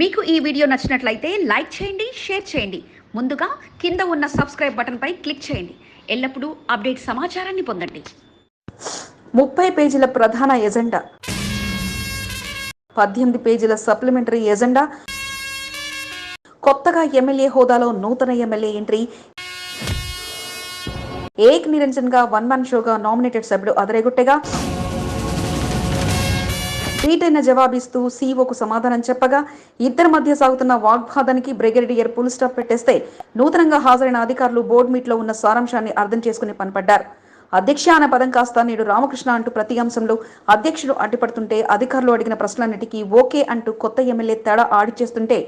మీకు ఈ వీడియో నచ్చినట్లయితే లైక్ చేయండి షేర్ చేయండి. ముందుగా కింద ఉన్న సబ్స్క్రైబ్ బటన్పై క్లిక్ చేయండి. ఎల్లప్పుడూ అప్డేట్ సమాచారాన్ని పొందండి. ముప్పై పేజీల ప్రధాన ఎజెండా. పద్దెనిమిది పేజీల సప్లిమెంటరీ ఎజెండా. కొత్తగా ఎమ్మెల్యే హోదాలో నూతన ఎమ్మెల్యే ఎంట్రీ. ఏక్ నిరంజన్గా వన్ మన్ షోగా నామినేటెడ్ సభ్యుడు అదరేగుట్టెగా రీటైన జవాబిస్తూ సీఓకు సమాధానం చెప్పగా ఇద్దరి మధ్య సాగుతున్న వాగ్వాదానికి బ్రిగేడియర్ పుల్ స్టాప్ పెట్టేస్తే నూతనంగా హాజరైన అధికారులు బోర్డు మీట్లో ఉన్న సారాంశాన్ని అర్థం చేసుకుని పనిపడ్డారు. అధ్యక్ష అనే పదం కాస్త నేడు రామకృష్ణ అంటూ ప్రతి అంశంలో అధ్యక్షుడు అడ్డుపడుతుంటే అధికారులు అడిగిన ప్రశ్నలన్నిటికీ ఓకే అంటూ కొత్త ఎమ్మెల్యే తేడా ఆడిచేస్తుంటే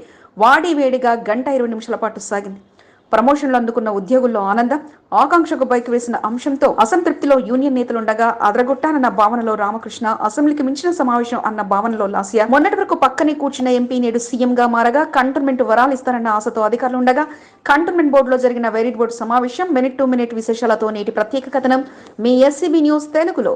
వాడి వేడిగా గంట ఇరవై నిమిషాల పాటు సాగింది. ప్రమోషన్లు అందుకున్న ఉద్యోగుల్లో ఆనందం ఆకాంక్షకు బైక్ వేసిన అంశంతో అసంతృప్తిలో యూనియన్ నేతలుండగా అదరగొట్టానన్న భావనలో రామకృష్ణ అసెంబ్లీకి మించిన సమావేశం అన్న భావనలో లాస్య. మొన్నటి వరకు పక్కనే కూర్చున్న ఎంపీ నేడు సీఎంగా మారగా కంటోన్మెంట్ వరాలు ఇస్తారన్న ఆశతో అధికారులు ఉండగా కంటోన్మెంట్ బోర్డులో జరిగిన వెరిట్ బోర్డు సమావేశం మినిట్ టు మినిట్ విశేషాలతో నేటి ప్రత్యేక కథనం. మీ ఎస్సీబీ న్యూస్ తెలుగులో.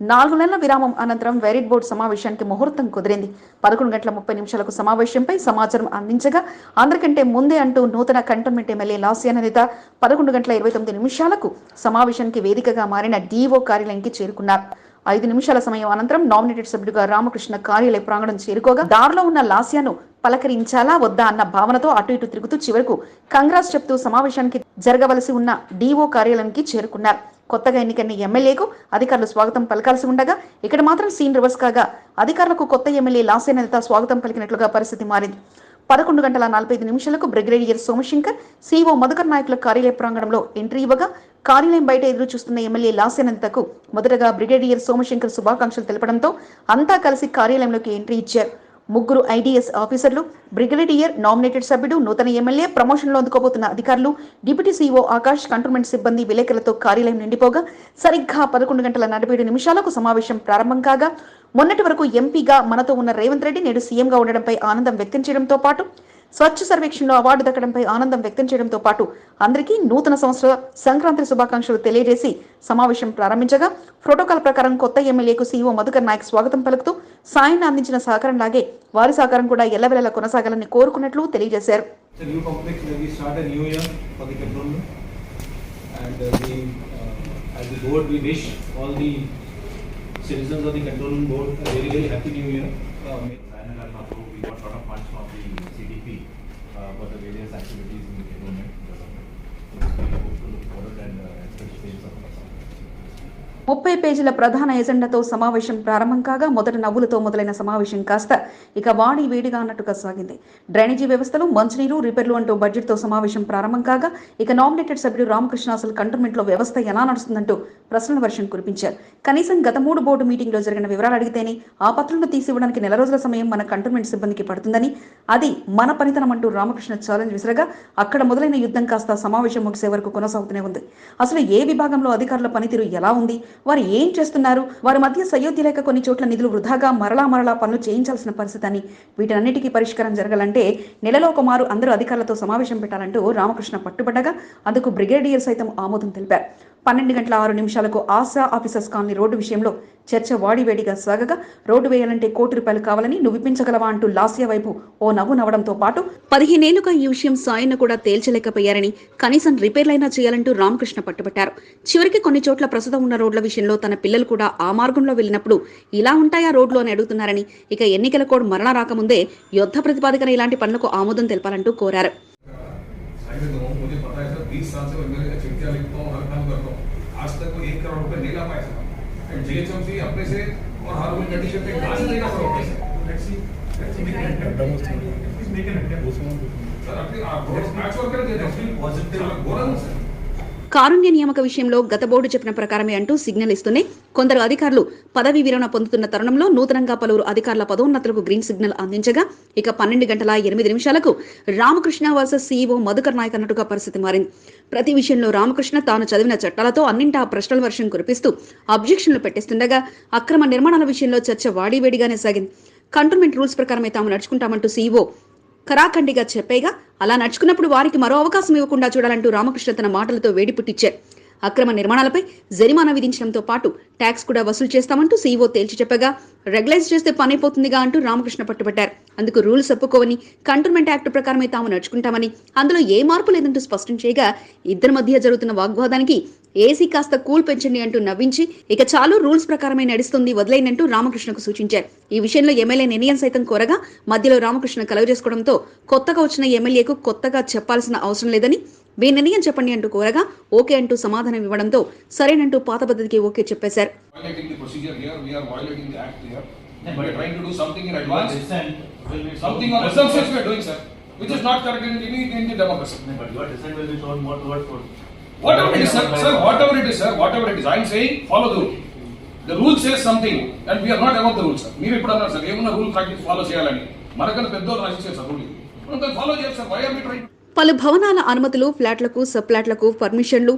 నాలుగు నెలల విరామం అనంతరం వెరిట్ బోర్డు సమావేశానికి ముహూర్తం కుదిరింది. పదకొండు గంటల ముప్పై నిమిషాలకు సమావేశంపై సమాచారం అందించగా అందరికంటే ముందే అంటూ నూతన కంటోన్మెంట్ ఎమ్మెల్యే లాస్యాన నేత పదకొండు గంటల ఇరవై తొమ్మిది నిమిషాలకు సమావేశానికి వేదికగా మారిన డీఓ కార్యాలయానికి చేరుకున్నారు. ఐదు నిమిషాల సమయం అనంతరం నామినేటెడ్ సభ్యుడిగా రామకృష్ణ కార్యాలయ ప్రాంగణం చేరుకోగా దారిలో ఉన్న లాస్యాను పలకరించాలా వద్దా అన్న భావనతో అటు ఇటు తిరుగుతూ చివరకు కంగ్రాస్ చెప్తూ సమావేశానికి జరగవలసి ఉన్న డీఓ కార్యాలయానికి చేరుకున్నారు. కొత్తగా ఎన్నికైన ఎమ్మెల్యేకు అధికారులు స్వాగతం పలకాల్సి ఉండగా ఇక్కడ మాత్రం సీన్ రివర్స్ కాగా అధికారులకు కొత్త ఎమ్మెల్యే లాసేన నేత స్వాగతం పలికినట్లుగా పరిస్థితి మారింది. పదకొండు గంటల నలభై ఐదు నిమిషాలకు బ్రిగేడియర్ సోమశంకర్ సీఓ మధుకర్ నాయకుల కార్యాలయ ప్రాంగణంలో ఎంట్రీ ఇవ్వగా కార్యాలయం బయట ఎదురు చూస్తున్న ఎమ్మెల్యే లాసేనంతకు మొదటగా బ్రిగేడియర్ సోమశంకర్ శుభాకాంక్షలు తెలపడంతో అంతా కలిసి కార్యాలయంలోకి ఎంట్రీ ఇచ్చారు. ముగ్గురు ఐడిఎస్ ఆఫీసర్లు బ్రిగేడియర్ నామినేటెడ్ సభ్యుడు నూతన ఎమ్మెల్యే ప్రమోషన్లో అందుకోబోతున్న అధికారులు డిప్యూటీ సీఓ ఆకాష్ కంటోన్మెంట్ సిబ్బంది విలేకరులతో కార్యాలయం నిండిపోగా సరిగ్గా పదకొండు గంటల నలభై ఏడు నిమిషాలకు సమావేశం ప్రారంభం కాగా మొన్నటి వరకు ఎంపీగా మనతో ఉన్న రేవంత్ రెడ్డి నేడు సీఎంగా ఉండడంపై ఆనందం వ్యక్తం చేయడంతో పాటు స్వచ్ఛ సర్వేక్షణ్లో అవార్డు దక్కడంపై ఆనందం వ్యక్తం చేయడంతో పాటు అందరికీ నూతన సంవత్సర సంక్రాంతి శుభాకాంక్షలు తెలియజేసి సమావేశం ప్రారంభించగా ప్రోటోకాల్ ప్రకారం కొత్త ఎమ్మెల్యేకు సీఈఓ మధుకర్ నాయక్ స్వాగతం పలుకుతూ సాయం అందించిన సహకారంలాగే వారి సహకారం కూడా ఎల్లవెల్లా కొనసాగాలని కోరుకున్నట్లు తెలియజేశారు. About the various activities in the government development. So we hope to look forward and uh, expect sales of ముప్పై పేజీల ప్రధాన ఎజెండాతో సమావేశం ప్రారంభం కాగా మొదట నవ్వులతో మొదలైన సమావేశం కాస్త ఇక వాడి వేడిగా అన్నట్టుగా సాగింది డ్రైనేజీ వ్యవస్థలు మంచినీరు రిపేర్లు అంటూ బడ్జెట్తో సమావేశం ప్రారంభం కాగా ఇక నామినేటెడ్ సభ్యుడు రామకృష్ణ అసలు కంటోన్మెంట్లో వ్యవస్థ ఎలా నడుస్తుందంటూ ప్రశ్నల వర్షం కురిపించారు. కనీసం గత మూడు బోర్డు మీటింగ్లో జరిగిన వివరాలు అడిగితేనే ఆ పత్రులను తీసివ్వడానికి నెల రోజుల సమయం మన కంటోన్మెంట్ సిబ్బందికి పడుతుందని అది మన పనితనం అంటూ రామకృష్ణ ఛాలెంజ్ విసరగా అక్కడ మొదలైన యుద్ధం కాస్త సమావేశం ముగిసే వరకు కొనసాగుతూనే ఉంది. అసలు ఏ విభాగంలో అధికారుల పనితీరు ఎలా ఉంది? వారు ఏం చేస్తున్నారు? వారి మధ్య సయోధ్య లేక కొన్ని చోట్ల నిధులు వృధాగా మరలా మరలా పనులు చేయించాల్సిన పరిస్థితి అని వీటన్నిటికీ పరిష్కారం జరగాలంటే నెలలో ఒక మారు అందరూ అధికారులతో సమావేశం పెట్టాలంటూ రామకృష్ణ పట్టుబట్టగా అందుకు బ్రిగేడియర్ సైతం ఆమోదం తెలిపారు. పన్నెండు గంటల ఆరు నిమిషాలకు ఆశా ఆఫీసర్స్ కాలనీ రోడ్డు విషయంలో చర్చ వాడివేడిగా సాగగా రోడ్డు వేయాలంటే కోటి రూపాయలు కావాలని నువ్వు ఇప్పించగలవా అంటూ లాస్య వైపు ఓ నవ్వు నవ్వడంతో పాటు పదిహేనేళ్ళుగా ఈ విషయం సాయన్న కూడా తేల్చలేకపోయారని కనీసం రిపేర్లైనా చేయాలంటూ రామకృష్ణ పట్టుబట్టారు. చివరికి కొన్ని చోట్ల ప్రస్తుతం ఉన్న రోడ్ల విషయంలో తన పిల్లలు కూడా ఆ మార్గంలో వెళ్ళినప్పుడు ఇలా ఉంటాయా రోడ్లు అని అడుగుతున్నారని ఇక ఎన్నికల కోడ్ మరణ రాకముందే యుద్ధ ప్రతిపాదికన ఇలాంటి పనులకు ఆమోదం తెలపాలంటూ కోరారు. रोड पे नहीं ला पाए एंड जीएचएमसी अपने से और हर वो कंडीशन पे कहाँ से। देगा सर पैसे सर आपकी गोरस मैच वर्कर देते हैं पॉजिटिव गोरस కారుణ్య నియామక విషయంలో గత బోర్డు చెప్పిన ప్రకారమే అంటూ సిగ్నల్ ఇస్తూనే కొందరు అధికారులు పదవి విరమణ పొందుతున్న తరుణంలో నూతనంగా పలువురు అధికారుల పదోన్నతులకు గ్రీన్ సిగ్నల్ అందించగా ఇక పన్నెండు గంటల ఎనిమిది నిమిషాలకు రామకృష్ణ వర్సెస్ సీఈఓ మధుకర్ నాయక్ అన్నట్టుగా పరిస్థితి మారింది. ప్రతి విషయంలో రామకృష్ణ తాను చదివిన చట్టాలతో అన్నింటా ప్రశ్నల వర్షం కురిపిస్తూ అబ్జెక్షన్లు పెట్టిస్తుండగా అక్రమ నిర్మాణాల విషయంలో చర్చ వాడివేడిగానే సాగింది. కంటోన్మెంట్ రూల్స్ ప్రకారమే తాము నడుచుకుంటామంటూ సీఈఓ ఖరాఖండిగా చెప్పేగా అలా నడుచుకున్నప్పుడు వారికి మరో అవకాశం ఇవ్వకుండా చూడాలంటూ రామకృష్ణ తన మాటలతో వేడి పుట్టించారు అక్రమ నిర్మాణాలపై జరిమానా విధించడంతో పాటు ట్యాక్స్ కూడా వసూలు చేస్తామంటూ సీఈఓ తేల్చి చెప్పగా రెగ్యులైజ్ చేస్తే పని అయిపోతుందిగా అంటూ రామకృష్ణ పట్టుబట్టారు. అందుకు రూల్స్ ఒప్పుకోవని కంటోన్మెంట్ యాక్ట్ ప్రకారమే తాము నడుచుకుంటామని అందులో ఏ మార్పు లేదంటూ స్పష్టం చేయగా ఇద్దరి మధ్య జరుగుతున్న వాగ్వాదానికి ఏసీ కాస్త కూల్ పెంచండి అంటూ నవ్వించి ఇక చాలు రూల్స్ ప్రకారమే నడుస్తుంది వదిలేనంటూ రామకృష్ణకు సూచించారు. ఈ విషయంలో ఎమ్మెల్యే నిర్ణయం సైతం కోరగా మధ్యలో రామకృష్ణ కలవ చేసుకోవడంతో కొత్తగా వచ్చిన ఎమ్మెల్యేకు కొత్తగా చెప్పాల్సిన అవసరం లేదని మీ నిర్ణయం చెప్పండి అంటూ కోరగా ఓకే అంటూ సమాధానం ఇవ్వడంతో సరేనంటూ పాత పద్ధతికి ఓకే చెప్పేశారు. Whatever it is, sir, sir, whatever it is, sir, whatever it is, I am saying, follow the rule. The rule says something, and we are not above the rule, sir. మీరు ఇప్పుడు అన్నారు sir ఏమన్నా rule practice follow చేయాలని మనకన్నా పెద్దోళ్ళు రాసిచ్చారు sir rule మనం follow చేయాలి సార్ వై ఆర్ మీ ట్రైన్ పలు భవనాల అనుమతులు ఫ్లాట్లకు సబ్ ఫ్లాట్లకు పర్మిషన్లు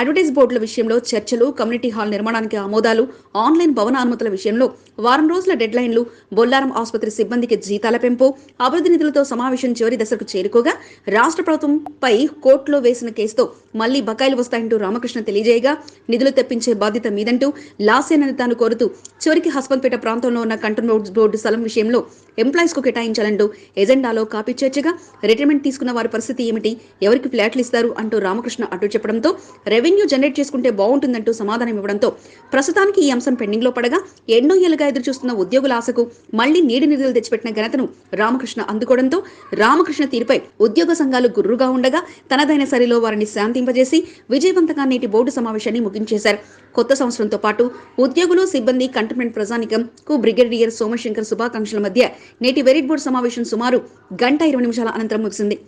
అడ్వర్టైజ్ బోర్డుల విషయంలో చర్చలు కమ్యూనిటీ హాల్ నిర్మాణానికి ఆమోదాలు ఆన్లైన్ భవన అనుమతుల విషయంలో వారం రోజుల డెడ్ లైన్లు బొల్లారం ఆసుపత్రి సిబ్బందికి జీతాల పెంపు అభివృద్ధి నిధులతో సమావేశం చివరి దశకు చేరుకోగా రాష్ట్ర ప్రభుత్వంపై కోర్టులో వేసిన కేసుతో మళ్ళీ బకాయిలు వస్తాయంటూ రామకృష్ణ తెలియజేయగా నిధులు తెప్పించే బాధ్యత మీదంటూ లాసేనని తాను కోరుతూ చివరికి హస్పల్పేట ప్రాంతంలో ఉన్న కంటోన్మెంట్ బోర్డు స్థలం విషయంలో ఎంప్లాయీస్కు కేటాయించాలంటూ ఎజెండాలో కాపీ చేర్చగా రిటైర్మెంట్ తీసుకున్న వారి పరిస్థితి ఏమిటి ఎవరికి ఫ్లాట్లు ఇస్తారు అంటూ రామకృష్ణ అడ్డు చెప్పడంతో రెవెన్యూ జనరేట్ చేసుకుంటే బాగుంటుందంటూ సమాధానం ఇవ్వడంతో ప్రస్తుతానికి ఈ అంశం పెండింగ్లో పడగా ఎన్నో ఏళ్ళుగా ఎదురు చూస్తున్న ఉద్యోగుల ఆశకు మళ్ళీ నీటి నిధులు తెచ్చిపెట్టిన ఘనతను రామకృష్ణ అందుకోవడంతో రామకృష్ణ తీరుపై ఉద్యోగ సంఘాలు గుర్రుగా ఉండగా తనదైన సరిలో వారిని శాంతింపజేసి విజయవంతంగా నేటి బోర్డు సమావేశాన్ని ముగించేశారు. కొత్త సంవత్సరంతో పాటు ఉద్యోగులు సిబ్బంది కంటోన్మెంట్ ప్రజానికం కు బ్రిగేడియర్ సోమశంకర్ శుభాకాంక్షల మధ్య నేటి వెరిట్ బోర్డు సమావేశం సుమారు గంట ఇరవై నిమిషాల అనంతరం ముగిసింది.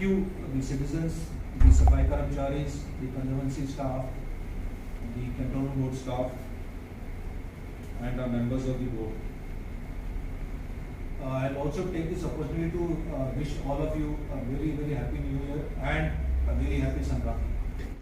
So you, the citizens, the Safai Karamcharis, the conservancy staff, the cantonment board staff, and our members of the board. Uh, I'll also take this opportunity to uh, wish all of you a very, very happy new year and a very happy Sankranti.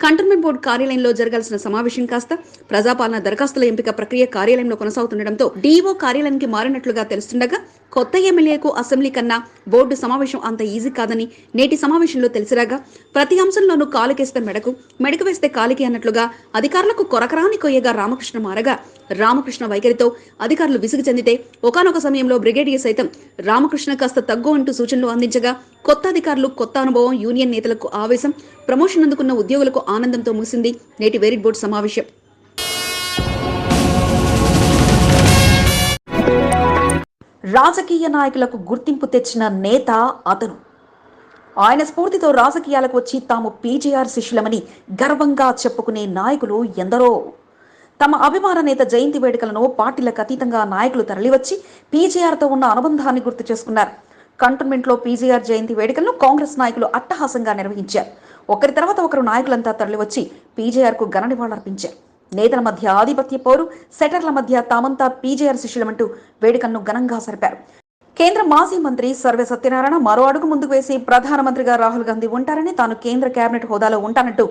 Cantonment board కార్యాలయంలో జరగాల్సిన సమావేశం కాస్త ప్రజాపాలన దరఖాస్తుల ఎంపిక ప్రక్రియ కార్యాలయంలో కొనసాగుతుండటంతో DO కార్యాలయానికి మారినట్లుగా తెలుస్తుండగా కొత్త ఎమ్మెల్యేకు అసెంబ్లీ కన్నా బోర్డు సమావేశం అంత ఈజీ కాదని నేటి సమావేశంలో తెలిసిరాగా ప్రతి అంశంలోనూ కాలుకేస్తే మెడకు మెడకు వేస్తే కాలికి అన్నట్లుగా అధికారులకు కొరకరాని కొయ్యగా రామకృష్ణ మారగా రామకృష్ణ వైఖరితో అధికారులు విసుగు చెందితే ఒకానొక సమయంలో బ్రిగేడియర్ సైతం రామకృష్ణ కాస్త తగ్గు అంటూ సూచనలు అందించగా కొత్త అధికారులు కొత్త అనుభవం యూనియన్ నేతలకు ఆవేశం ప్రమోషన్ అందుకున్న ఉద్యోగులకు ఆనందంతో ముగిసింది నేటి వెరిట్ బోర్డు సమావేశం. రాజకీయ నాయకులకు గుర్తింపు తెచ్చిన నేత అతను. ఆయన స్ఫూర్తితో రాజకీయాలకు వచ్చి తాము పీజేఆర్ శిష్యులమని గర్వంగా చెప్పుకునే నాయకులు ఎందరో. తమ అభిమాన నేత జయంతి వేడుకలను పార్టీలకు అతీతంగా నాయకులు తరలివచ్చి పీజేఆర్తో ఉన్న అనుబంధాన్ని గుర్తు చేసుకున్నారు. కంటోన్మెంట్లో పీజేఆర్ జయంతి వేడుకలను కాంగ్రెస్ నాయకులు అట్టహాసంగా నిర్వహించారు. ఒకరి తర్వాత ఒకరు నాయకులంతా తరలివచ్చి పీజేఆర్కు ఘన నివాళులర్పించారు. నేతల మధ్య ఆధిపత్య పోరు సెటర్ల మధ్య తామంతా పీజేఆర్ శిష్యులమంటూ వేడుకలను ఘనంగా సరిపారు కేంద్ర మాజీ మంత్రి సర్వే సత్యనారాయణ మరో అడుగు ముందుకు వేసి ప్రధానమంత్రిగా రాహుల్ గాంధీ ఉంటారని తాను కేంద్ర కేబినెట్ హోదాలో ఉంటానంటూ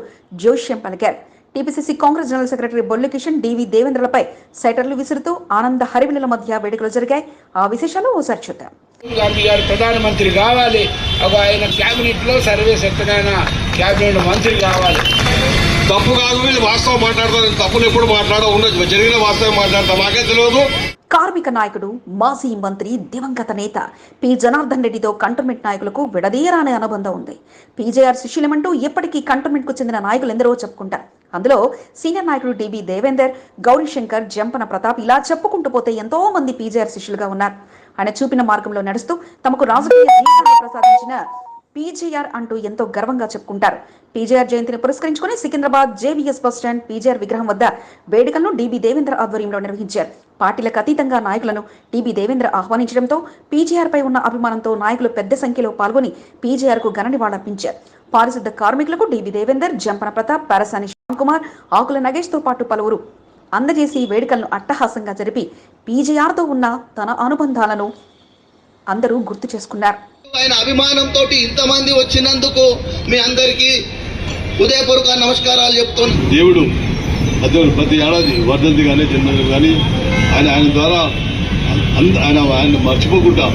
జోష్యం పలికారు. టీపీసీసీ కాంగ్రెస్ జనరల్ సెక్రటరీ బొల్లి కిషన్ డివి దేవేంద్రలపై సెటర్లు విసురుతూ ఆనంద హరివిల మధ్య వేడుకలు జరిగాయి. ఆ విశేషాలు ఓసారి చూద్దాం. గాంధీ గారు ప్రధానమంత్రి కావాలి. ఒక ఆయన క్యాబినెట్లో సర్వే సత్యనారాయణ కేబినెట్ మంత్రి కావాలి. తప్పు కాదు వీళ్ళు వాస్తవం మాట్లాడతారు తప్పులు ఎప్పుడు మాట్లాడో ఉండొచ్చు. జరిగిన వాస్తవం మాట్లాడతా నాకే తెలియదు. కార్మిక నాయకుడు మాజీ మంత్రి దివంగత నేత పి. జనార్దన్ రెడ్డితో కంటోన్మెంట్ నాయకులకు విడదీయరాని అనుబంధం ఉంది. పీజేఆర్ శిష్యులమంటూ ఎప్పటికీ కంటోన్మెంట్కు చెందిన నాయకులు ఎందరో చెప్పుకుంటారు. అందులో సీనియర్ నాయకుడు డిబి దేవేందర్ గౌరీశంకర్ జంపన ప్రతాప్ ఇలా చెప్పుకుంటూ పోతే ఎంతో మంది పీజేఆర్ శిష్యులుగా ఉన్నారు. ఆయన చూపిన మార్గంలో నడుస్తూ తమకు రాజకీయ జీవితాన్ని ప్రసాదించిన పీజీఆర్ అంటూ ఎంతో గర్వంగా చెప్పుకుంటారు. పీజీఆర్ జయంతిని పురస్కరించుకుని Secunderabad JVS bus stand PGR విగ్రహం వద్ద వేడుకలను డీబీ దేవేంద్ర ఆధ్వర్యంలో నిర్వహించారు. పార్టీలకు అతీతంగా నాయకులను టీబీ దేవేంద్ర ఆహ్వానించడంతో పీజీఆర్ పై ఉన్న అభిమానంతో నాయకులు పెద్ద సంఖ్యలో పాల్గొని పీజీఆర్కు ఘన నివాళులర్పించారు పారిశుద్ధ కార్మికులకు డీబీ దేవేందర్ జంపన ప్రతాప్ పారసాని శ్యామ్ కుమార్ ఆకుల నగేష్తో పాటు పలువురు అందజేసి వేడుకలను అట్టహాసంగా జరిపి పీజేఆర్తో ఉన్న తన అనుబంధాలను అందరూ గుర్తు చేసుకున్నారు. ఆయన అభిమానంతో ఇంతమంది వచ్చినందుకు మీ అందరికీ హృదయపూర్వక నమస్కారాలు చెప్తున్నాను దేవుడు అదే ప్రతి ఏడాది వర్ధంతి కానీ జన్మదినం కానీ ఆయన ఆయన ద్వారా ఆయన ఆయన మర్చిపోకుండా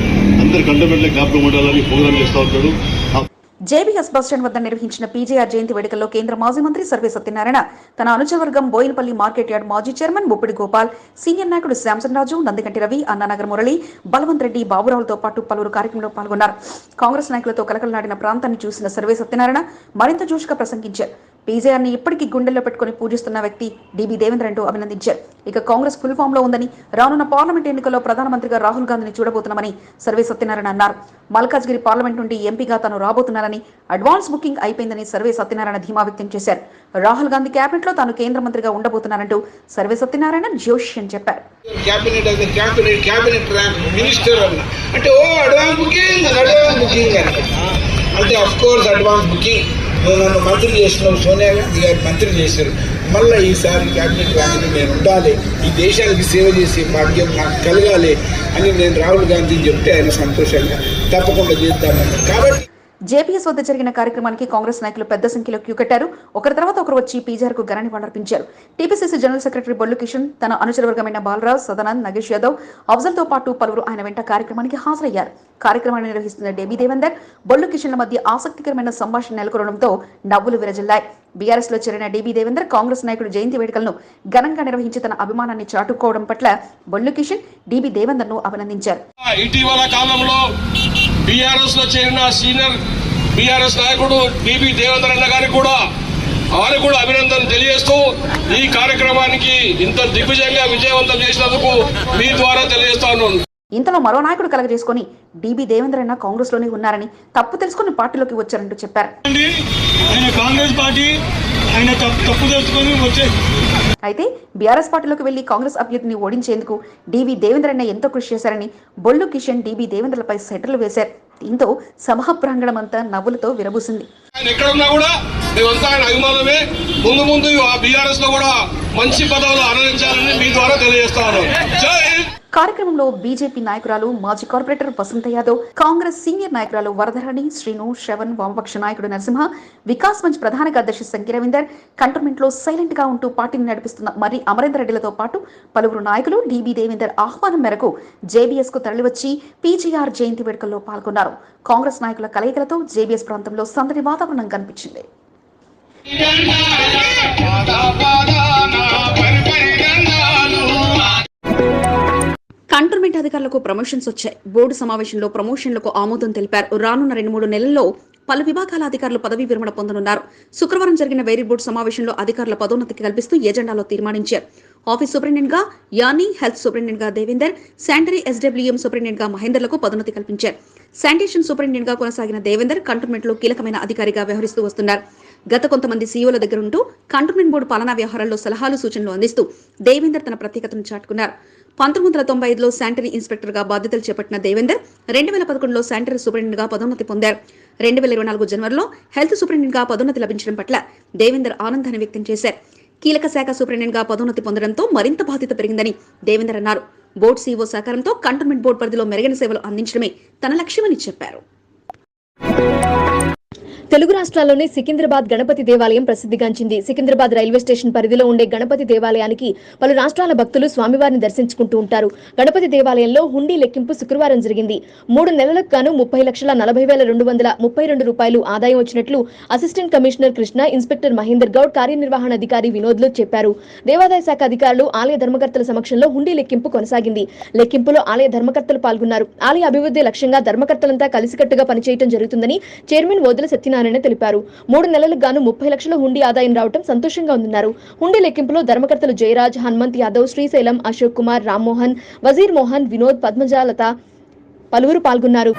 అందరి కంటోన్మెంట్లో జ్ఞాపకం ఉండాలని ప్రోగ్రాం చేస్తూ ఉంటాడు. జేబీఎస్ బస్టాండ్ వద్ద నిర్వహించిన పీజేఆర్ జయంతి వేడుకల్లో కేంద్ర మాజీ మంత్రి సర్వే సత్యనారాయణ తన అనుచవర్గం బోయినపల్లి మార్కెట్ యార్డ్ మాజీ చైర్మన్ బొప్పిడి గోపాల్ సీనియర్ నాయకుడు శాంసన్ రాజు నందికంటి రవి అన్నానగర్ మురళి బలవంత్ రెడ్డి బాబురావులతో పాటు పలువురు కార్యక్రమంలో పాల్గొన్నారు. కాంగ్రెస్ నాయకులతో కలకలనాడిన ప్రాంతాన్ని చూసిన సర్వే సత్యనారాయణ మరింత జోష్గా ప్రసంగించారు. పీజేఆర్ని ఇప్పటికీ గుండెల్లో పెట్టుకుని పూజిస్తున్న వ్యక్తి డిబి దేవేంద్ర అంటూ అభినందించారు. ఇక కాంగ్రెస్ ఫుల్ ఫామ్లో ఉందని రానున్న పార్లమెంట్ ఎన్నికల్లో ప్రధానమంత్రిగా రాహుల్ గాంధీని చూడబోతున్నామని సర్వే సత్యనారాయణ అన్నారు. మల్కాజ్గిరి పార్లమెంట్ నుండి ఎంపీగా తాను రాబోతున్నారని అడ్వాన్స్ బుకింగ్ అయిపోయిందని సర్వే సత్యనారాయణ ధీమా వ్యక్తం చేశారు. రాహుల్ గాంధీ క్యాబినెట్లో తాను కేంద్ర మంత్రిగా ఉండబోతున్నారంటూ సర్వే సత్యనారాయణ జోష్యం చెప్పారు. అంటే ఓ అడ్వాన్స్ బుకింగ్ అడ్వాన్స్ బుకింగ్ అని. అంటే కోర్స్ అడ్వాన్స్ బుకింగ్. నువ్వు నన్ను మంత్రి చేసినావు సోనియా గాంధీ గారు మంత్రి చేశారు. మళ్ళీ ఈసారి క్యాబినెట్ ర్యాంక్ నేను ఉండాలి. ఈ దేశానికి సేవ చేసే భాగ్యం నాకు కలగాలి అని నేను రాహుల్ గాంధీని చెప్తే ఆయన సంతోషంగా తప్పకుండా చేద్దామని. కాబట్టి జేపీఎస్ వద్ద జరిగిన కార్యక్రమానికి కాంగ్రెస్ నాయకులు పెద్ద సంఖ్యలో క్యూ కట్టారు. ఒకరి తర్వాత ఒకరు వచ్చి పీజీఆర్కు ఘన నివాళులర్పించారు TPCC general secretary Bollu Kishan తన అనుచరవర్గమైన బాలరాజ్ సదానంద్ నగేష్ యాదవ్ అఫ్జల్తో పాటు పలువురు ఆయన వెంట కార్యక్రమానికి హాజరయ్యారు. కార్యక్రమాన్ని నిర్వహిస్తున్న డేబీ దేవేందర్ బొల్లు కిషన్ల మధ్య ఆసక్తికరమైన సంభాషణ నెలకొనడంతో నవ్వులు విరజిల్లాయి. బీఆర్ఎస్లో చేరిన డీబీ దేవేందర్ కాంగ్రెస్ నాయకుడు జయంతి వేడుకలను ఘనంగా నిర్వహించి తన అభిమానాన్ని చాటుకోవడం పట్ల బొల్లు కిషన్ డీబీ దేవేందర్ను అభినందించారు. ఇటీవల కాలంలో బీఆర్ఎస్లో చేరిన సీనియర్ బీఆర్ఎస్ నాయకుడు డిబి దేవేంద్ర అన్న గారికి కూడా వారికి కూడా అభినందన తెలియజేస్తూ ఈ కార్యక్రమానికి ఇంత దిగ్విజయంగా విజయవంతం చేసినందుకు మీ ద్వారా తెలియజేస్తా ఉన్నాను. ఇంతలో మరో నాయకుడు కలగజేసుకుని డీబీ దేవేంద్రన్న కాంగ్రెస్లోనే ఉన్నారని తప్పు తెలుసుకుని పార్టీలోకి వచ్చారంటూ చెప్పారు. కాంగ్రెస్ పార్టీ ఆయన తప్పు తెలుసుకొని వచ్చే అయితే బీఆర్ఎస్ పార్టీలోకి వెళ్ళి కాంగ్రెస్ అభ్యర్థిని ఓడించేందుకు డీవీ దేవేంద్రన్న ఎంతో కృషి చేశారని బొల్లు కిషన్ డీబీ దేవేంద్రలపై సెటర్లు వేశారు. దీంతో సభా ప్రాంగణం అంతా నవ్వులతో విరబూసింది. ఎక్కడున్నా కూడా మేమంతా ఆయన అభిమానమే. ముందు ముందు ఆ బీఆర్ఎస్లో కూడా మంచి పదవులు ఆనందించాలని మీ ద్వారా తెలియజేస్తా హింద్. కార్యక్రమంలో బీజేపీ నాయకురాలు మాజీ కార్పొరేటర్ వసంత యాదవ్ కాంగ్రెస్ సీనియర్ నాయకురాలు వరధరణి శ్రీను శ్రవణ్ వామపక్ష నాయకుడు నరసింహ వికాస్ మంచ్ ప్రధాన కార్యదర్శి సంఖ్య రవీందర్ కంటోన్మెంట్లో సైలెంట్గా ఉంటూ పార్టీని నడిపిస్తున్న మరి అమరేందర్ రెడ్డిలతో పాటు పలువురు నాయకులు డీబీ దేవేందర్ ఆహ్వానం మేరకు జేబీఎస్కు తరలివచ్చి పీజీఆర్ జయంతి వేడుకల్లో పాల్గొన్నారు. కాంగ్రెస్ నాయకుల కలయికలతో జేబీఎస్ ప్రాంతంలో సందడి వాతావరణం కనిపించింది. కంటోన్మెంట్ అధికారులకు ప్రమోషన్స్ వచ్చాయి. బోర్డు సమావేశంలో ప్రమోషన్లకు ఆమోదం తెలిపారు. రానున్న రెండు మూడు నెలల్లో పలు విభాగాల అధికారులు పదవీ విరమణ పొందనున్నారు. శుక్రవారం జరిగిన వేరీ బోర్డు సమావేశంలో అధికారుల పదోన్నతికి కల్పిస్తూ ఎజెండాలో తీర్మానించారు. ఆఫీస్ సూపరింటెండెంట్గా యానీ హెల్త్ సూపరింటెండెంట్గా దేవేందర్ శానిటరీ ఎస్డబ్ల్యూఎం సూపరింటెండెంట్గా మహేందర్లకు పదోన్నతి కల్పించారు. శానిటేషన్ సూపరింటెండెంట్గా కొనసాగిన దేవేందర్ కంటోన్మెంట్లో కీలకమైన అధికారిగా వ్యవహరిస్తూ వస్తున్నారు. గత కొంతమంది సీఈఓల దగ్గర ఉంటూ కంటోన్మెంట్ బోర్డు పాలనా వ్యవహారాల్లో సలహాలు సూచనలు అందిస్తూ దేవేందర్ తన ప్రత్యేకతను చాటుకున్నారు. పంతొమ్మిది వందల తొంభై ఐదులో శానిటరీ ఇన్స్పెక్టర్గా బాధ్యతలు చేపట్టిన దేవేందర్ రెండు వేల పదకొండులో శానిటరీ సూపరింటెండెంట్గా పదోన్నతి పొందారు. రెండు వేల ఇరవై నాలుగు జనవరిలో హెల్త్ సూపరింటెండెంట్గా పదోన్నతి లభించడం పట్ల దేవేందర్ ఆనందాన్ని వ్యక్తం చేశారు. కీలక శాఖ సూపరింటెండెంట్గా పదోన్నతి పొందడంతో మరింత బాధ్యత పెరిగిందని దేవేందర్ అన్నారు. బోర్డు సీఓ సహకారంతో కంటోన్మెంట్ బోర్డు పరిధిలో మెరుగైన సేవలు అందించడమే తన లక్ష్యమని చెప్పారు. తెలుగు రాష్ట్రాల్లోనే సికింద్రాబాద్ గణపతి దేవాలయం ప్రసిద్ధిగాంచింది. సికింద్రాబాద్ రైల్వే స్టేషన్ పరిధిలో ఉండే గణపతి దేవాలయానికి పలు రాష్ట్రాల భక్తులు స్వామివారిని దర్శించుకుంటూ ఉంటారు. గణపతి దేవాలయంలో హుండీ లెక్కింపు శుక్రవారం జరిగింది. మూడు నెలలకు గాను ముప్పై లక్షల నలభై వేల రెండు వందల ముప్పై రెండు రూపాయలు ఆదాయం వచ్చినట్లు assistant commissioner Krishna inspector Mahender Goud కార్యనిర్వహణ అధికారి వినోద్ వినోద్లు చెప్పారు. దేవాదాయ శాఖ అధికారులు ఆలయ ధర్మకర్తల సమక్షంలో హుండీ లెక్కింపు కొనసాగింది. లెక్కింపులో ఆలయ ధర్మకర్తలు పాల్గొన్నారు. ఆలయ అభివృద్ధి లక్ష్యంగా ధర్మకర్తలంతా కలిసికట్టుగా పనిచేయడం జరుగుతుందని చైర్మన్ వోదల సత్యనారాయణ తెలిపారు. మూడు నెలలకు గాను ముప్పై లక్షల హుండీ ఆదాయం రావడం సంతోషంగా ఉందన్నారు. హుండీ లెక్కింపులో ధర్మకర్తలు జయరాజ్ హనుమంత్ యాదవ్ శ్రీశైలం అశోక్ కుమార్ రామ్మోహన్ వజీర్ మోహన్ వినోద్ పద్మజాలత పలువురు పాల్గొన్నారు.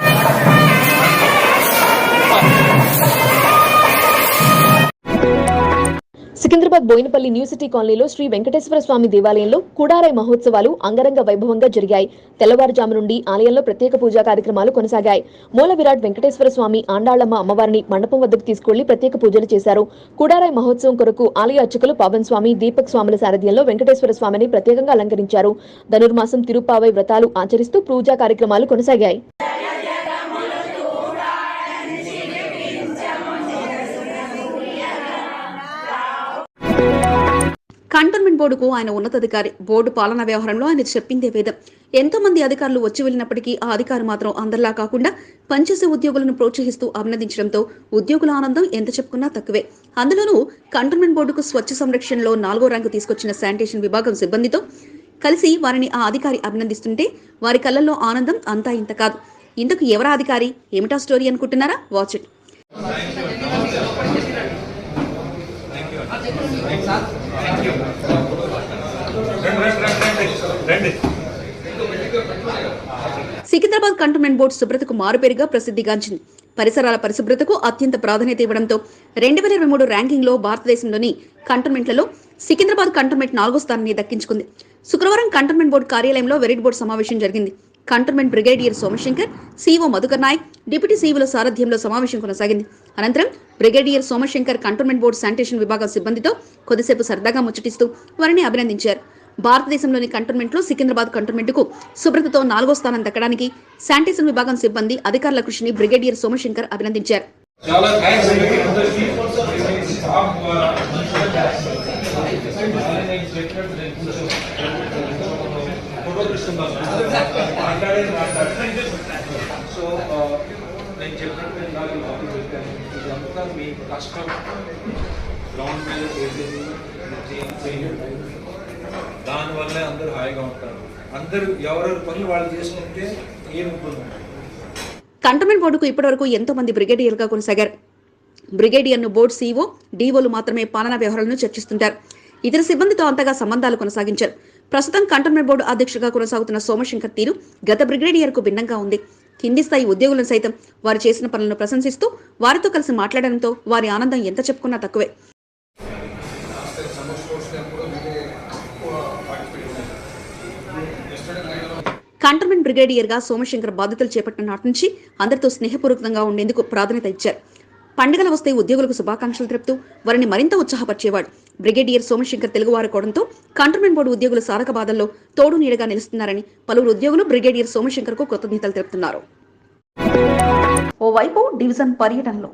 సికింద్రాబాద్ బోయినపల్లి న్యూ సిటీ కాలనీలో శ్రీ వెంకటేశ్వర స్వామి దేవాలయంలో కుడారై మహోత్సవాలు అంగరంగ వైభవంగా జరిగాయి. తెల్లవారుజాము నుండి ఆలయంలో ప్రత్యేక పూజా కార్యక్రమాలు కొనసాగాయి. మూల విరాట్ వెంకటేశ్వర స్వామి ఆండాళ్ళమ్మ అమ్మవారిని మండపం వద్దకు తీసుకెళ్ళి ప్రత్యేక పూజలు చేశారు. కుడారై మహోత్సవం కొరకు ఆలయ అర్చకులు పవన్ స్వామి దీపక్ స్వాముల సారథ్యంలో వెంకటేశ్వర స్వామిని ప్రత్యేకంగా అలంకరించారు. ధనుర్మాసం తిరుపావై వ్రతాలు ఆచరిస్తూ పూజా కార్యక్రమాలు కొనసాగాయి. కంటోన్మెంట్ బోర్డుకు ఆయన ఉన్నతాధికారి బోర్డు పాలనా వ్యవహారంలో ఆయన చెప్పిందే వేదం. ఎంతో మంది అధికారులు వచ్చి వెళ్ళినప్పటికీ ఆ అధికారి మాత్రం అందరిలా కాకుండా పనిచేసే ఉద్యోగులను ప్రోత్సహిస్తూ అభినందించడంతో ఉద్యోగుల ఆనందం ఎంత చెప్పుకున్నా తక్కువే. అందులోనూ కంటోన్మెంట్ బోర్డుకు స్వచ్ఛ సంరక్షణలో నాలుగో ర్యాంకు తీసుకొచ్చిన శానిటేషన్ విభాగం సిబ్బందితో కలిసి వారిని ఆ అధికారి అభినందిస్తుంటే వారి కళ్ళల్లో ఆనందం అంతా ఇంత కాదు. ఇందుకు ఎవరా అధికారి? ఏమిటా స్టోరీ అనుకుంటున్నారా? Watch it. Secunderabad cantonment board శుభ్రతకు మారుపేరుగా ప్రసిద్ధిగాంచింది. పరిసరాల పరిశుభ్రతకు అత్యంత ప్రాధాన్యత ఇవ్వడంతో రెండు వేల ఇరవై మూడు ర్యాంకింగ్లో భారతదేశంలోని కంటోన్మెంట్లలో సికింద్రాబాద్ కంటోన్మెంట్ నాలుగో స్థానాన్ని దక్కించుకుంది. శుక్రవారం కంటోన్మెంట్ బోర్డు కార్యాలయంలో వెరిట్ బోర్డు సమావేశం జరిగింది. Cantonment brigadier Somashankar CO Madhukar Nayak deputy సీఈల సారథ్యంలో సమావేశం కొనసాగింది. అనంతరం brigadier Somashankar cantonment board sanitation విభాగం సిబ్బందితో కొద్దిసేపు సరదాగా ముచ్చటిస్తూ వారిని అభినందించారు. భారతదేశంలోని కంటోన్మెంట్లో సికింద్రాబాద్ కంటోన్మెంట్కు శుభ్రతతో నాలుగో స్థానం దక్కడానికి శానిటేషన్ విభాగం సిబ్బంది అధికారుల కృషిని బ్రిగేడియర్ సోమశంకర్ అభినందించారు. నేను చెప్పినట్టు సో నేను నాకు ఇదంతా మీ కష్టం గ్రౌండ్ మీద చేసేది దానివల్లే అందరూ హాయిగా ఉంటారు. అందరూ ఎవరెవరి పనులు వాళ్ళు చేసుకుంటే ఏముంటుంది? కంటోన్మెంట్ బోర్డుకు ఇప్పటివరకు ఎంతో మంది బ్రిగేడియర్గా కొనసాగారు. బ్రిగేడియర్ను బోర్డు సీఈఓ డీఓలు మాత్రమే పాలనా వ్యవహారాలను చర్చిస్తుంటారు. ఇతర సిబ్బందితో అంతగా సంబంధాలు కొనసాగించారు. ప్రస్తుతం కంటోన్మెంట్ బోర్డు అధ్యక్షుడిగా కొనసాగుతున్న సోమశంకర్ తీరు గత బ్రిగేడియర్కు భిన్నంగా ఉంది. కింది స్థాయి ఉద్యోగులను సైతం వారు చేసిన పనులను ప్రశంసిస్తూ వారితో కలిసి మాట్లాడడంతో వారి ఆనందం ఎంత చెప్పుకున్నా తక్కువే. కంటోన్మెంట్ బ్రిగేడియర్గా సోమశంకర్ బాధ్యతలు చేపట్టిన నాటి నుంచి అందరితో స్నేహపూర్వకంగా ఉండేందుకు ప్రాధాన్యత ఇచ్చారు. పండుగలు వస్తే ఉద్యోగులకు శుభాకాంక్షలు తెలుపుతూ వారిని మరింత ఉత్సాహపరిచేవాడు. బ్రిగేడియర్ సోమశంకర్ తెలుగువారు కావడంతో కంటోన్మెంట్ బోర్డు ఉద్యోగుల సారక బాధల్లో తోడు నీడగా నిలుస్తున్నారని పలువురు ఉద్యోగులు బ్రిగేడియర్ సోమశంకర్కు కృతజ్ఞతలు తెలుపుతున్నారు. ఓవైపు డివిజన్ పర్యటనలో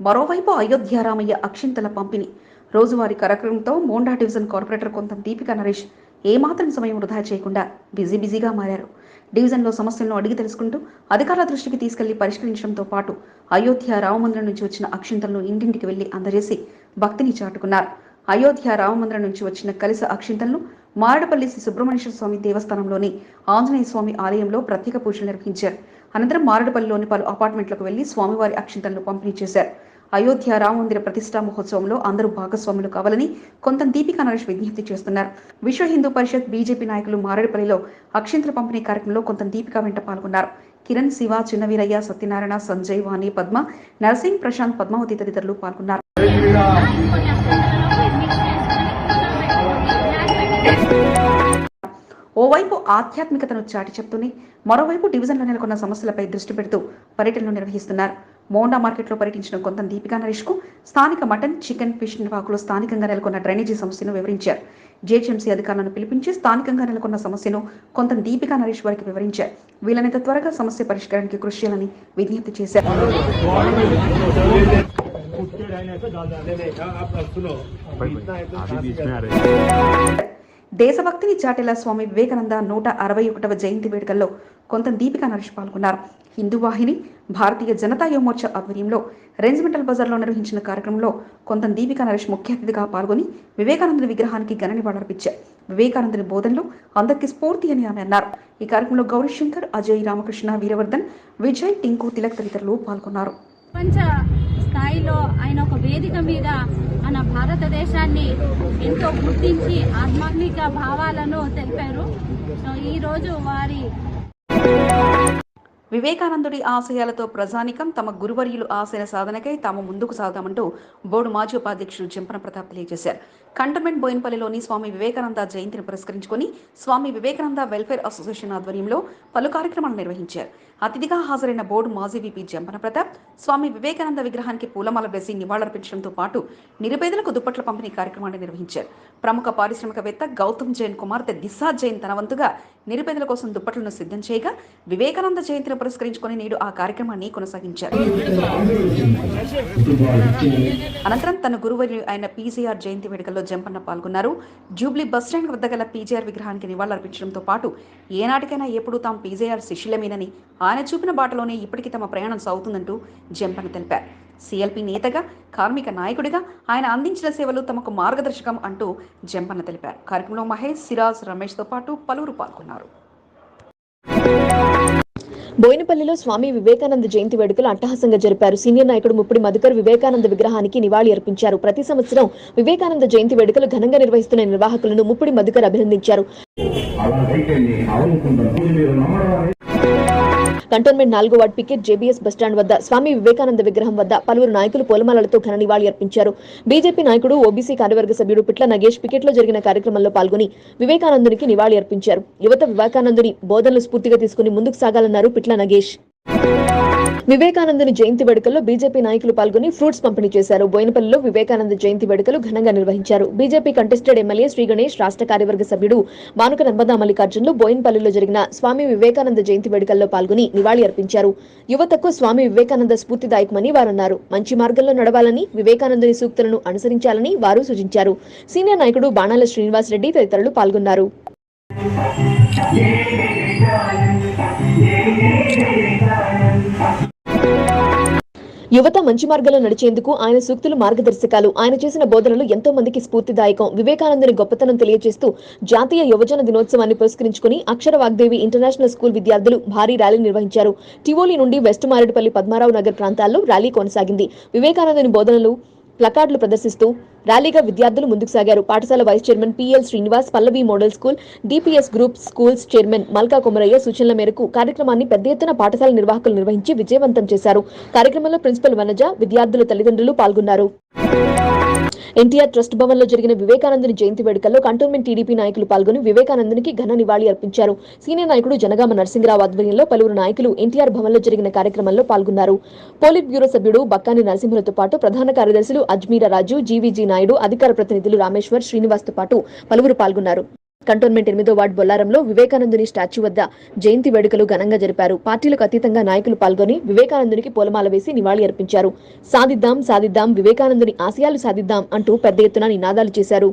మరోవైపు అయోధ్య రామయ్య అక్షింతల పంపిణీ. రోజువారీ కార్యక్రమంతో మోండా డివిజన్ కార్పొరేటర్ కొంత దీపిక నరేష్ ఏమాత్రం సమయం వృధా చేయకుండా బిజీ బిజీగా మారారు. డివిజన్లో సమస్యలను అడిగి తెలుసుకుంటూ అధికారుల దృష్టికి తీసుకెళ్ళి పరిష్కరించడంతో పాటు అయోధ్య రామమందిరం నుంచి వచ్చిన అక్షింతలను ఇంటింటికి వెళ్ళి అందజేసి భక్తిని చాటుకున్నారు. అయోధ్య రామమందిరం నుంచి వచ్చిన కలిస అక్షింతలను మారడపల్లి శ్రీ సుబ్రహ్మణ్యేశ్వర స్వామి దేవస్థానంలోని ఆంజనేయ స్వామి ఆలయంలో ప్రత్యేక పూజలు నిర్వహించారు. అనంతరం మారడపల్లిలోని పలు అపార్ట్మెంట్లకు వెళ్ళి స్వామివారి అక్షింతలను పంపిణీ చేశారు. అయోధ్య రామమందిర ప్రతిష్టా మహోత్సవంలో అందరూ భాగస్వాములు కావాలని కొంత దీపికా నరేష్ విజ్ఞప్తి చేస్తున్నారు. విశ్వ హిందూ పరిషత్ బీజేపీ నాయకులు మారేడుపల్లిలో అక్షింతల పంపిణీ కార్యక్రమంలో కొంత దీపిక వెంట పాల్గొన్నారు. కిరణ్ శివ చిన్నవీరయ్య సత్యనారాయణ సంజయ్ వాణి పద్మ నరసింగ్ ప్రశాంత్ పద్మావతి తదితరులు పాల్గొన్నారు. ఓవైపు ఆధ్యాత్మికతను చాటి చెప్తూనే మరోవైపు డివిజన్లో నెలకొన్న సమస్యలపై దృష్టి పెడుతూ పర్యటనలు నిర్వహిస్తున్నారు. మోండా మార్కెట్లో పర్యటించిన కొంత దీపికా నరేష్కు స్థానిక మటన్ చికెన్ ఫిష్ నిర్వాహకులు స్థానికంగా నెలకొన్న డ్రైనేజీ సమస్యను వివరించారు జేహెచ్ఎంసీ అధికారులను పిలిపించి స్థానికంగా నెలకొన్న సమస్యను కొంత దీపికా నరేష్ వారికి వివరించారు వీలైనంత త్వరగా సమస్య పరిష్కారానికి కృషి చేయాలని విజ్ఞప్తి చేశారు దేశభక్తిని చాటేలా స్వామి వివేకానంద నూట అరవై ఒకటవ జయంతి వేడుకల్లో కొంత దీపికా నరేష్ పాల్గొన్నారు. హిందూ వాహిని భారతీయ జనతా యువమోర్చా ఆధ్వర్యంలో రెంజిమెంటల్ బజార్లో నిర్వహించిన కార్యక్రమంలో కొంత దీపికా నరేష్ ముఖ్య అతిథిగా పాల్గొని వివేకానందుని విగ్రహానికి ఘన నివాళులర్పించారు వివేకానందుని బోధనలు అందరికీ స్ఫూర్తి అని ఆమె అన్నారు. ఈ కార్యక్రమంలో గౌరీశంకర్ అజయ్ రామకృష్ణ వీరవర్ధన్ విజయ్ టింకు తిలక్ తదితరులు పాల్గొన్నారు. ప్రపంచ స్థాయిలో ఆయన ఒక వేదిక మీద మన భారతదేశాన్ని ఎంతో గుర్తించి ఆధ్యాత్మిక భావాలను తెలిపారు. సో ఈరోజు వారి వివేకానందుడి ఆశయాలతో ప్రజానికం తమ గురువర్యులు ఆశయ సాధనకై తాము ముందుకు సాగుతామంటూ బోర్డు మాజీ ఉపాధ్యక్షుడు జంపన ప్రతాప్ తెలియజేశారు. కంటోన్మెంట్ బోయిన్పల్లిలోని స్వామి వివేకానంద జయంతిని పురస్కరించుకుని స్వామి వివేకానంద వెల్ఫేర్ అసోసియేషన్ ఆధ్వర్యంలో పలు కార్యక్రమాలు నిర్వహించారు. అతిథిగా హాజరైన బోర్డు మాజీ విపి జంపన ప్రతాప్ స్వామి వివేకానంద విగ్రహానికి పూలమాల వేసి నివాళులర్పించడంతో పాటు నిరుపేదలకు దుప్పట్ల పంపిణీ కార్యక్రమాన్ని నిర్వహించారు. ప్రముఖ పారిశ్రామికవేత్త గౌతమ్ జైన్ కుమార్తె దిశా జైన్ తన వంతుగా నిరుపేదల కోసం దుప్పట్లను సిద్ధం చేయగా వివేకానంద జయంతిని పురస్కరించుకొని నేడు ఆ కార్యక్రమాన్ని కొనసాగించారు. అనంతరం తన గురువు అయిన పీసీఆర్ జయంతి వేడుకల్లో జంపన్న పాల్గొన్నారు. జూబ్లీ బస్టాండ్ వద్ద గల పీజేఆర్ విగ్రహానికి నివాళులర్పించడంతో పాటు ఏనాటికైనా ఎప్పుడూ తాము పీజేఆర్ శిష్యులమేనని ఆయన చూపిన బాటలోనే ఇప్పటికీ తమ ప్రయాణం సాగుతుందంటూ జంపన్న తెలిపారు. సిఎల్పి నేతగా కార్మిక నాయకుడిగా ఆయన అందించిన సేవలు తమకు మార్గదర్శకం అంటూ జంపన్న తెలిపారు. కార్యక్రమంలో మహేష్ సిరాజ్ రమేష్తో పాటు పలువురు పాల్గొన్నారు. బోయినపల్లిలో స్వామి వివేకానంద జయంతి వేడుకలు అట్టహాసంగా జరిపారు. సీనియర్ నాయకుడు ముప్పిడి మధుకర్ వివేకానంద విగ్రహానికి నివాళి అర్పించారు. ప్రతి సంవత్సరం వివేకానంద జయంతి వేడుకలు ఘనంగా నిర్వహిస్తున్న నిర్వాహకులను ముప్పిడి మధుకర్ అభినందించారు. కంటోన్మెంట్ నాలుగో వార్డు పికెట్ జేబీఎస్ బస్టాండ్ వద్ద స్వామి వివేకానంద విగ్రహం వద్ద పలువురు నాయకులు పూలమాలలతో ఘన నివాళి అర్పించారు. బీజేపీ నాయకుడు ఓబీసీ కార్యవర్గ సభ్యుడు పిట్ల నగేష్ పికెట్లో జరిగిన కార్యక్రమంలో పాల్గొని వివేకానందునికి నివాళి అర్పించారు. యువత వివేకానందుని బోధనలు స్ఫూర్తిగా తీసుకుని ముందుకు సాగాలన్నారు పిట్ల నగేష్. వివేకానందుని జయంతి వేడుకల్లో బీజేపీ నాయకులు పాల్గొని ఫ్రూట్స్ పంపిణీ చేశారు. బోయినపల్లిలో వివేకానంద జయంతి వేడుకలు ఘనంగా నిర్వహించారు. BJP contested MLA Shri Ganesh రాష్ట్ర కార్యవర్గ సభ్యుడు మానుక నర్మదా మల్లికార్జునులు బోయినపల్లిలో జరిగిన స్వామి వివేకానంద జయంతి వేడుకల్లో పాల్గొని నివాళి అర్పించారు. యువతకు స్వామి వివేకానంద స్ఫూర్తిదాయకమని వారన్నారు. మంచి మార్గంలో నడవాలని వివేకానందుని సూక్తులను అనుసరించాలని వారు సూచించారు. సీనియర్ నాయకుడు బాణాల శ్రీనివాస్ రెడ్డి తదితరులు పాల్గొన్నారు. యువత మంచి మార్గంలో నడిచేందుకు ఆయన సూక్తులు మార్గదర్శకాలు. ఆయన చేసిన బోధనలు ఎంతో మందికి స్ఫూర్తిదాయకం. వివేకానందుని గొప్పతనం తెలియజేస్తూ జాతీయ యువజన దినోత్సవాన్ని పురస్కరించుకుని అక్షర వాగ్దేవి ఇంటర్నేషనల్ స్కూల్ విద్యార్థులు భారీ ర్యాలీ నిర్వహించారు. టివోలి నుండి వెస్ట్ మారేడుపల్లి పద్మారావు నగర్ ప్రాంతాల్లో ర్యాలీ కొనసాగింది. వివేకానందుని బోధనలు ప్లకార్డులు ప్రదర్శిస్తూ ర్యాలీగా విద్యార్థులు ముందుకు సాగారు. పాఠశాల vice chairman PL Srinivas Pallavi model school DPS group schools chairman Malka Kumaraiah సూచనల మేరకు కార్యక్రమాన్ని పెద్ద ఎత్తున పాఠశాల నిర్వాహకులు నిర్వహించి విజయవంతం చేశారు. కార్యక్రమంలో ప్రిన్సిపల్ వనజ విద్యార్థుల తల్లిదండ్రులు పాల్గొన్నారు. ఎన్టీఆర్ ట్రస్ట్ భవన్లో జరిగిన వివేకానందుని జయంతి వేడుకల్లో కంటోన్మెంట్ టీడీపీ నాయకులు పాల్గొని వివేకానందునికి ఘన నివాళి అర్పించారు. సీనియర్ నాయకుడు జనగామ నరసింహరావు ఆధ్వర్యంలో పలువురు నాయకులు ఎన్టీఆర్ భవన్లో జరిగిన కార్యక్రమంలో పాల్గొన్నారు. పోలిట్ బ్యూరో సభ్యుడు బక్కాని నరసింహులతో పాటు ప్రధాన కార్యదర్శులు అజ్మీరా రాజు జీవీజీ నాయుడు అధికార ప్రతినిధులు రామేశ్వర్ శ్రీనివాస్తో పాటు పలువురు పాల్గొన్నారు. కంటోన్మెంట్ ఎనిమిదో వార్డు బొల్లారంలో వివేకానందుని స్టాచ్యూ వద్ద జయంతి వేడుకలు ఘనంగా జరిపారు. పార్టీలకు అతీతంగా నాయకులు పాల్గొని వివేకానందునికి పూలమాల వేసి నివాళి అర్పించారు. సాధిద్దాం సాధిద్దాం వివేకానందుని ఆశయాలు సాధిద్దాం అంటూ పెద్ద ఎత్తున నినాదాలు చేశారు.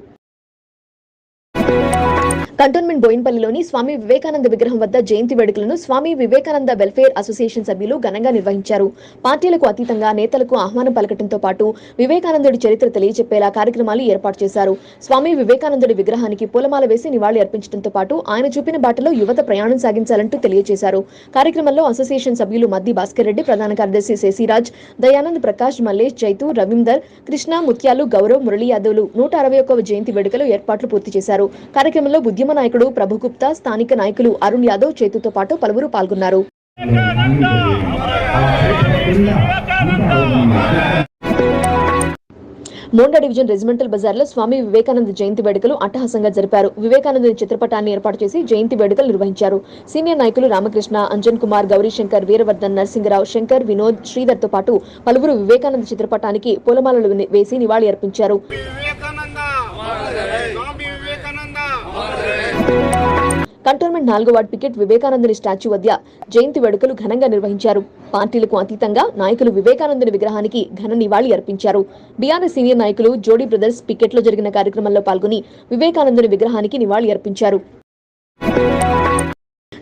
కంటోన్మెంట్ బోయిన్పల్లిలోని స్వామి వివేకానంద విగ్రహం వద్ద జయంతి వేడుకలను స్వామి వివేకానంద వెల్ఫేర్ అసోసియేషన్ సభ్యులు ఘనంగా నిర్వహించారు. పార్టీలకు అతీతంగా నేతలకు ఆహ్వానం పలకటంతో పాటు వివేకానందుడి చరిత్ర తెలియజెప్పేలా కార్యక్రమాలు ఏర్పాటు చేశారు. స్వామి వివేకానందుడి విగ్రహానికి పూలమాల వేసి నివాళి అర్పించడంతో పాటు ఆయన చూపిన బాటలో యువత ప్రయాణం సాగించాలంటూ తెలియజేశారు. కార్యక్రమంలో అసోసియేషన్ సభ్యులు మద్ది భాస్కర్ రెడ్డి ప్రధాన కార్యదర్శి శశిరాజ్ దయానంద్ ప్రకాష్ మల్లేష్ జైతు రవీందర్ కృష్ణ ముత్యాలు గౌరవ్ మురళీ యాదవ్లు నూట అరవై ఒక్క జయంతి వేడుకలు ఏర్పాట్లు పూర్తి చేశారు. కార్యక్రమంలో బుద్ధి ఉద్యమ నాయకుడు ప్రభు గుప్తా స్థానిక నాయకులు అరుణ్ యాదవ్ చేతుతో పాటు పలువురు పాల్గొన్నారు. మోండా డివిజన్ రెజిమెంటల్ బజార్లో స్వామి వివేకానంద జయంతి వేడుకలు అట్టహాసంగా జరిపారు. వివేకానంద చిత్రపటాన్ని ఏర్పాటు చేసి జయంతి వేడుకలు నిర్వహించారు. సీనియర్ నాయకులు రామకృష్ణ అంజన్ కుమార్ గౌరీశంకర్ వీరవర్ధన్ నరసింగరావు శంకర్ వినోద్ శ్రీధర్తో పాటు పలువురు వివేకానంద చిత్రపటానికి పూలమాలలు వేసి నివాళి అర్పించారు కంటోన్మెంట్ నాలుగో వార్డు పికెట్ వివేకానందుని స్టాచ్యూ వద్ద జయంతి వేడుకలు ఘనంగా నిర్వహించారు. పార్టీలకు అతీతంగా నాయకులు వివేకానందుని విగ్రహానికి ఘన నివాళి అర్పించారు. బీఆర్ఎస్ సీనియర్ నాయకులు జోడీ బ్రదర్స్ పికెట్లో జరిగిన కార్యక్రమంలో పాల్గొని వివేకానందుని విగ్రహానికి నివాళి అర్పించారు.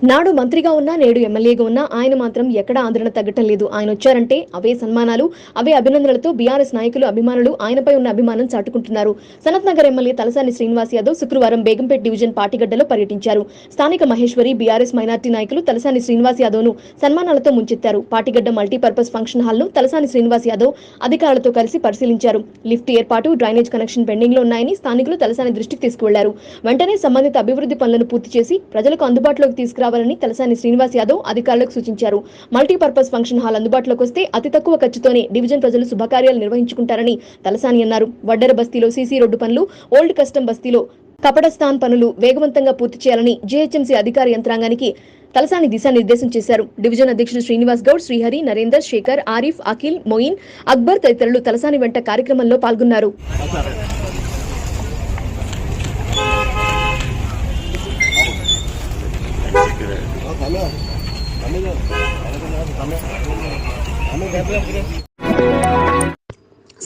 నాడు మంత్రిగా ఉన్నా నేడు ఎమ్మెల్యేగా ఉన్నా ఆయన మాత్రం ఎక్కడ ఆదరణ తగ్గటం లేదు. ఆయన వచ్చారంటే అవే సన్మానాలు అవే అభినందనలతో బీఆర్ఎస్ నాయకులు అభిమానులు ఆయనపై ఉన్న అభిమానం చాటుకుంటున్నారు. సనత్ నగర్ ఎమ్మెల్యే తలసాని శ్రీనివాస్ యాదవ్ శుక్రవారం బేగంపేట్ డివిజన్ పార్టీగడ్డలో పర్యటించారు. స్థానిక మహేశ్వరి బీఆర్ఎస్ మైనార్టీ నాయకులు తలసాని శ్రీనివాస్ యాదవ్ను సన్మానాలతో ముంచెత్తారు. పార్టీగడ్డ మల్టీపర్పస్ ఫంక్షన్ హాల్ను తలసాని శ్రీనివాస్ యాదవ్ అధికారులతో కలిసి పరిశీలించారు. లిఫ్ట్ ఏర్పాటు డ్రైనేజ్ కనెక్షన్ పెండింగ్లో ఉన్నాయని స్థానికులు తలసాని దృష్టికి తీసుకువెళ్ళారు. వెంటనే సంబంధిత అభివృద్ధి పనులను పూర్తి చేసి ప్రజలకు అందుబాటులోకి కావాలని తలసాని శ్రీనివాస్ యాదవ్ అధికారులకు సూచించారు. మల్టీపర్పస్ ఫంక్షన్ హాల్ అందుబాటులోకి వస్తే అతి తక్కువ ఖర్చుతోనే డివిజన్ ప్రజలు శుభకార్యాలు నిర్వహించుకుంటారని తలసాని అన్నారు. వడ్డెర బస్తీలో సీసీ రోడ్డు పనులు ఓల్డ్ కస్టమ్ బస్తీలో కపడస్థాన్ పనులు వేగవంతంగా పూర్తి చేయాలని జీహెచ్ఎంసీ అధికార యంత్రాంగానికి తలసాని దిశానిర్దేశం చేశారు. డివిజన్ అధ్యక్షుడు శ్రీనివాస్ గౌడ్ శ్రీహరి నరేందర్ శేఖర్ ఆరిఫ్ అఖిల్ మొయిన్ అక్బర్ తదితరులు తలసాని వెంట కార్యక్రమంలో పాల్గొన్నారు.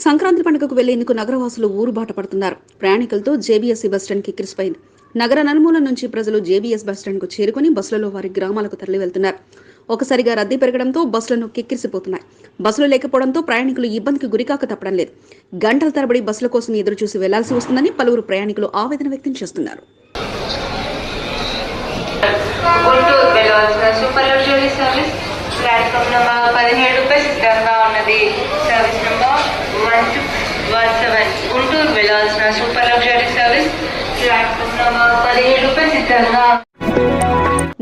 సంక్రాంతి పండుగకు వెళ్ళేందుకు నగరవాసులు ఊరుబాట పడుతున్నారు. ప్రయాణికులతో జేబీఎస్సీ బస్టాండ్ కిక్కిరిసిపోయింది నగర నలుమూల నుంచి ప్రజలు జేబీఎస్ బస్టాండ్కు చేరుకుని బస్సులలో వారి గ్రామాలకు తరలి వెళ్తున్నారు. ఒకసారిగా రద్దీ పెరగడంతో బస్సులను కిక్కిరిసిపోతున్నాయి. బస్సులు లేకపోవడంతో ప్రయాణికులు ఇబ్బందికి గురికాక తప్పడం లేదు. గంటల తరబడి బస్సుల కోసం ఎదురు చూసి వెళ్ళాల్సి వస్తుందని పలువురు ప్రయాణికులు ఆవేదన వ్యక్తం చేస్తున్నారు. గుంటూరు వెళ్ళవలసిన super luxury service platform number పదిహేడు పై సిద్ధంగా ఉన్నది. Service number one two one seven. Guntur వెళ్ళవలసిన super luxury service platform number పదిహేడు పై సిద్ధంగా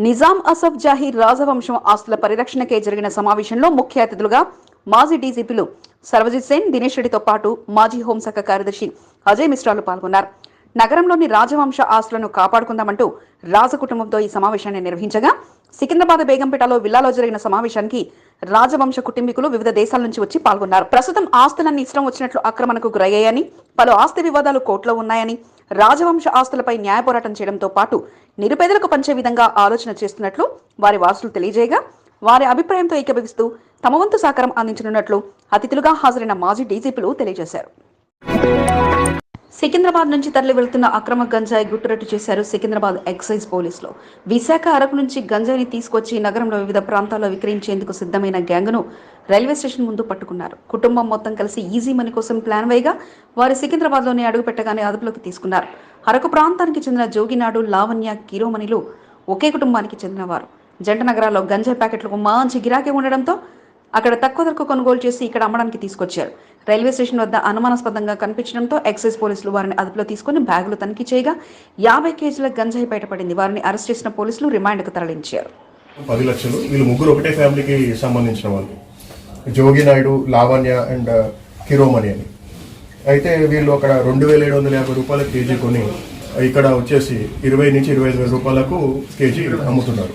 నిజాం అసఫ్ జాహీర్ రాజవంశం ఆస్తుల పరిరక్షణకే జరిగిన సమావేశంలో ముఖ్య అతిథులుగా మాజీ డీజీపీలు సర్వజిత్ సేన్ దినేష్ రెడ్డితో పాటు మాజీ హోంశాఖ కార్యదర్శి అజయ్ మిశ్రాలు పాల్గొన్నారు. నగరంలోని రాజవంశ ఆస్తులను కాపాడుకుందామంటూ రాజకుటుంబంతో ఈ సమావేశాన్ని నిర్వహించగా సికింద్రాబాద్ బేగంపేటలో విల్లాలో జరిగిన సమావేశానికి రాజవంశ కుటుంబీకులు వివిధ దేశాల నుంచి వచ్చి పాల్గొన్నారు. ప్రస్తుతం ఆస్తులన్నీ ఇష్టం వచ్చినట్లు ఆక్రమణకు గురయ్యాయని పలు ఆస్తి వివాదాలు కోర్టులో ఉన్నాయని రాజవంశ ఆస్తులపై న్యాయ పోరాటం చేయడంతో పాటు నిరుపేదలకు పంచే విధంగా ఆలోచన చేస్తున్నట్లు వారి వారసులు తెలియజేయగా వారి అభిప్రాయంతో ఏకీభవిస్తూ తమ వంతు సహకారం అందించనున్నట్లు అతిథులుగా హాజరైన మాజీ డీజీపీలు తెలియజేశారు. సికింద్రాబాద్ నుంచి తరలి వెళ్తున్న అక్రమ గంజాయి గుట్టురట్టు చేశారు సికింద్రాబాద్ ఎక్సైజ్ పోలీసులు. విశాఖ అరకు నుంచి గంజాయిని తీసుకొచ్చి నగరంలో వివిధ ప్రాంతాల్లో విక్రయించేందుకు సిద్ధమైన గ్యాంగ్ను రైల్వే స్టేషన్ ముందు పట్టుకున్నారు. కుటుంబం మొత్తం కలిసి ఈజీ మనీ కోసం ప్లాన్ వేయగా వారు సికింద్రాబాద్లోనే అడుగుపెట్టగానే అదుపులోకి తీసుకున్నారు. అరకు ప్రాంతానికి చెందిన జోగినాడు లావణ్య కిరోమణిలు ఒకే కుటుంబానికి చెందినవారు. జంట నగరాల్లో గంజాయి ప్యాకెట్లకు మంచి గిరాకీ ఉండడంతో అక్కడ తక్కువ ధరకు కొనుగోలు చేసి ఇక్కడ అమ్మడానికి తీసుకొచ్చారు. రైల్వే స్టేషన్ వద్ద అనుమానాస్పదంగా కనిపించడంతో ఎక్సైజ్ పోలీసులు వారిని అదుపులో తీసుకుని బ్యాగులు తనిఖీ చేయగా యాభై కేజీల గంజాయి బయటపడింది. వారిని అరెస్ట్ చేసిన పోలీసులు రిమాండ్కు తరలించారు. పది లక్షలు. వీళ్ళు ముగ్గురు ఒకటే ఫ్యామిలీకి సంబంధించిన వాళ్ళు. జోగి నాయుడు లావణ్య అండ్ uh, కిరోమణి అని. అయితే వీళ్ళు అక్కడ రెండు వేల ఏడు వందల యాభై రూపాయల కేజీ కొని ఇక్కడ వచ్చేసి ఇరవై నుంచి ఇరవై ఐదు వేల రూపాయలకు కేజీ అమ్ముతున్నారు.